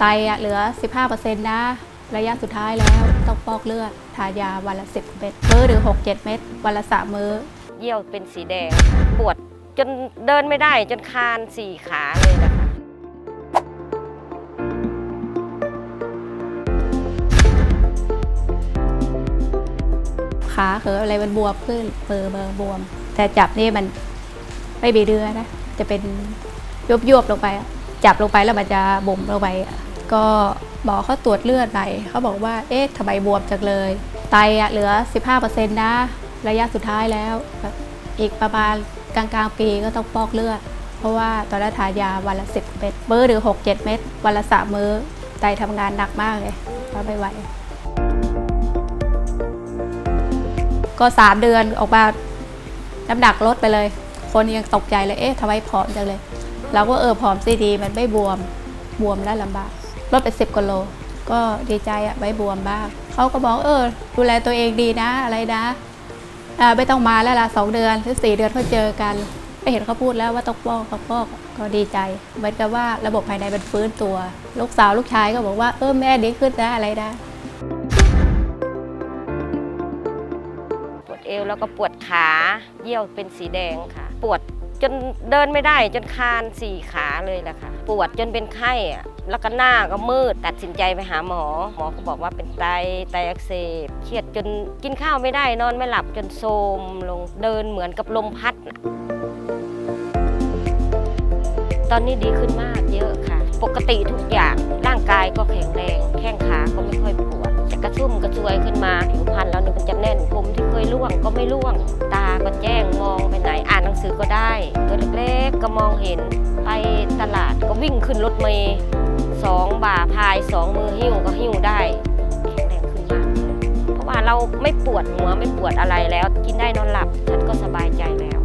ไตอะเหลือ 15%นะ ระยะสุดท้ายแล้วต้องฟอกเลือด ทายาวันละ 10 เม็ดมื้อหรือ 6-7 เม็ดวันละ 3 มื้อ เยี่ยวเป็นสีแดง ปวดจนเดินไม่ได้จนคลานสี่ขาเลยนะคะขาเขืออะไรมันบวมขึ้นเบอร์เบอร์บวม แต่จับนี่มันไม่มีเดือนะ จะเป็นยุบยวบๆลงไปอะจับลงไปแล้วมันจะบ่มลงไปอะ ก็หมอเขาตรวจเลือดไปเขาบอกว่า เอ๊ะทำไมบวมจังเลย ไตอะเหลือ 15%นะ ระยะสุดท้ายแล้ว อีกประมาณกลางๆปีก็ต้องฟอกเลือด เพราะว่าตอนแรกทานยาวันละ 10 เม็ดมื้อหรือ 6-7 เม็ดวันละ 3 มื้อ ไตทำงานหนักมากเลยก็ไม่ไหวก็สามเดือนออกมาน้ำหนักลดไปเลย คนยังตกใจเลย เอ๊ะทำไมผอมจังเลย เราก็เออผอมซีดี มันไม่บวม บวมแล้วลำบาก ลดไปสิบกิโล ก็ดีใจอะไม่บวมบ้างเขาก็บอกเออ ดูแลตัวเองดีนะอะไรนะอ่าไม่ต้องมาแล้วละสองเดือนหรือสี่เดือนเขาเจอกันไม่เห็นเขาพูดแล้วว่าต้องฟอกต้องฟอกก็ดีใจเหมือนกับว่าระบบภายในมันฟื้นตัว ลูกสาวลูกชายก็บอกว่าเออแม่ดีขึ้นนะอะไรนะปวดเอวแล้วก็ปวดขาเยี่ยวเป็นสีแดงค่ะ ปวด จนเดินไม่ได้จนคานสี่ขาเลยแหละค่ะ ปวดจนเป็นไข้อะแล้วก็หน้าก็มืด ตัดสินใจไปหาหมอ หมอก็บอกว่าเป็นไตไตอักเสบเครียดจนกินข้าวไม่ได้นอนไม่หลับจนโทรมลงเดินเหมือนกับลมพัดนะตอนนี้ดีขึ้นมากเยอะค่ะ ปกติทุกอย่างร่างกายก็แข็งแรง แข้งขาก็ไม่ค่อยปวดจะกระชุ่มกระชวยขึ้นมาผิวพรรณแล้วเนี่ยมันจะแน่นผมที่เคยร่วงก็ไม่ร่วง ตาก็แจ้งมองไปไหนอ่านหนัง สือก็ได้ ตัวเล็กก็มองเห็น ไปตลาดก็วิ่งขึ้นรถเมย์สองบ่าพายสองมือหิ้วก็หิ้วได้แข็งแรงขึ้นมากเพราะว่าเราไม่ปวดหัวไม่ปวดอะไรแล้ว กินได้นอนหลับฉันก็สบายใจแล้ว